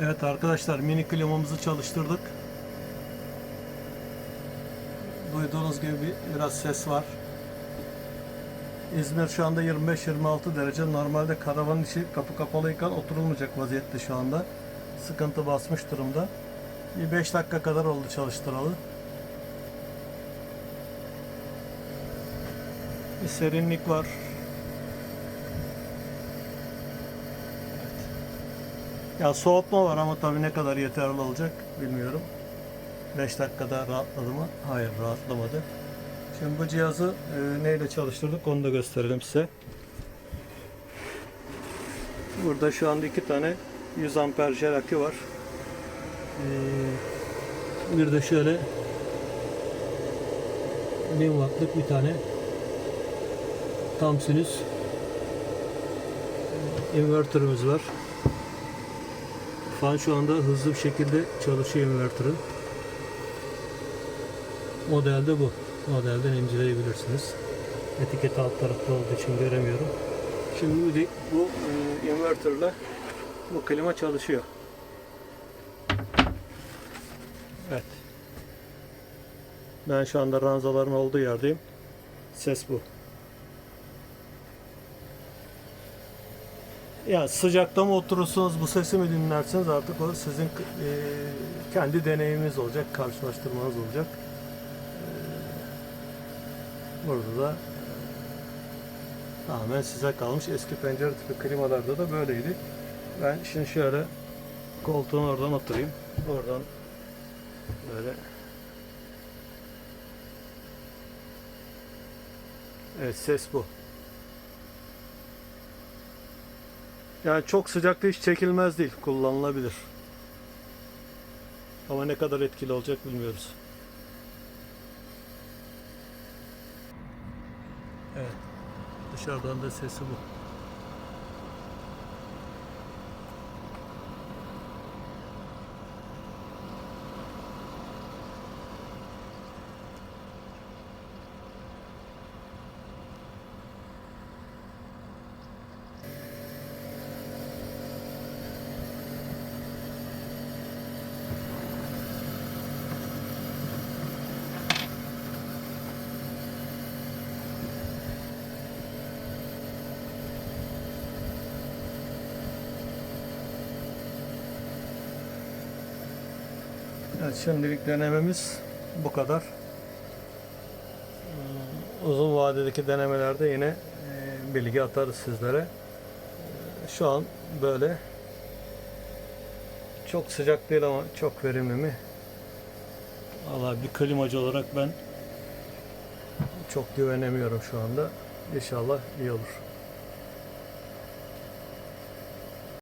Evet arkadaşlar mini klimamızı çalıştırdık. Duyduğunuz gibi bir- biraz ses var. İzmir şu anda 25-26 derece. Normalde karavanın içi kapı kapalıyken oturulmayacak vaziyette şu anda. Sıkıntı basmış durumda. Bir 5 dakika kadar oldu çalıştıralı. Bir serinlik var. Ya soğutma var ama tabii ne kadar yeterli olacak bilmiyorum. 5 dakikada rahatladı mı? Hayır rahatlamadı. Şimdi bu cihazı e, neyle çalıştırdık onu da gösterelim size. Burada şu anda iki tane 100 amper jel akü var. Ee, bir de şöyle 1000 wattlık bir tane tam sinüs inverterimiz var. Fan şu anda hızlı bir şekilde çalışıyor inverter'ın. Modelde bu. Modelden inceleyebilirsiniz. Etiket alt tarafta olduğu için göremiyorum. Şimdi bu, bu e, inverterle bu klima çalışıyor. Evet. Ben şu anda ranzaların olduğu yerdeyim. Ses bu. Ya sıcakta mı oturursunuz, bu sesi mi dinlersiniz artık o sizin e, kendi deneyiminiz olacak, karşılaştırmanız olacak. E, burada da tamamen size kalmış. Eski pencere tipi klimalarda da böyleydi. Ben şimdi şöyle koltuğun oradan oturayım. Oradan böyle Evet ses bu. Yani çok sıcakta hiç çekilmez değil. Kullanılabilir. Ama ne kadar etkili olacak bilmiyoruz. Evet. Dışarıdan da sesi bu. Evet şimdilik denememiz bu kadar. Hmm, Uzun vadedeki denemelerde yine e, bilgi atarız sizlere. E, Şu an böyle çok sıcak değil ama çok verimli mi? Valla bir klimacı olarak ben çok güvenemiyorum şu anda. İnşallah iyi olur.